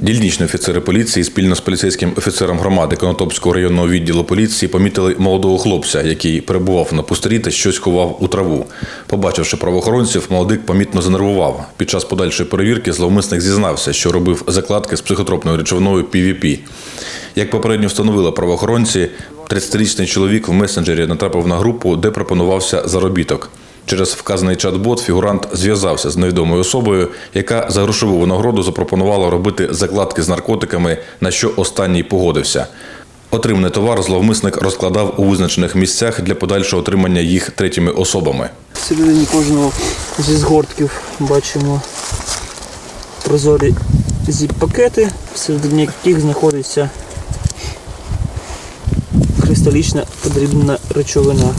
Дільничні офіцери поліції спільно з поліцейським офіцером громади Конотопського районного відділу поліції помітили молодого хлопця, який перебував на пустирі та щось ховав у траву. Побачивши правоохоронців, молодик помітно занервував. Під час подальшої перевірки зловмисник зізнався, що робив закладки з психотропною речовиною PVP. Як попередньо встановили правоохоронці, 30-річний чоловік в месенджері натрапив на групу, де пропонувався заробіток. Через вказаний чат-бот фігурант зв'язався з невідомою особою, яка за грошову винагороду запропонувала робити закладки з наркотиками, на що останній погодився. Отриманий товар зловмисник розкладав у визначених місцях для подальшого отримання їх третіми особами. Всередині кожного зі згортків бачимо прозорі зіп-пакети, всередині яких знаходиться кристалічна подрібна речовина.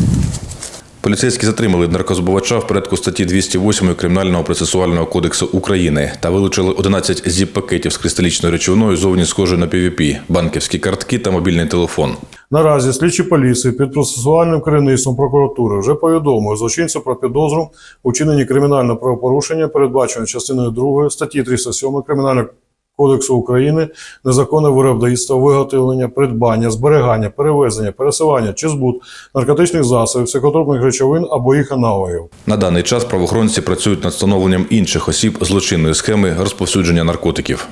Поліцейські затримали наркозбувача в порядку статті 208 Кримінального процесуального кодексу України та вилучили 11 зіп-пакетів з кристалічною речовиною зовні схожою на PVP, банківські картки та мобільний телефон. Наразі слідчі поліції під процесуальним керівництвом прокуратури вже повідомили злочинцю про підозру у кримінального правопорушення, передбаченого частиною 2 статті 307 Кримінального кодексу України незаконне виробництво, виготовлення, придбання, зберігання, перевезення, пересування чи збут наркотичних засобів, психотропних речовин або їх аналогів. На даний час правоохоронці працюють над встановленням інших осіб злочинної схеми розповсюдження наркотиків.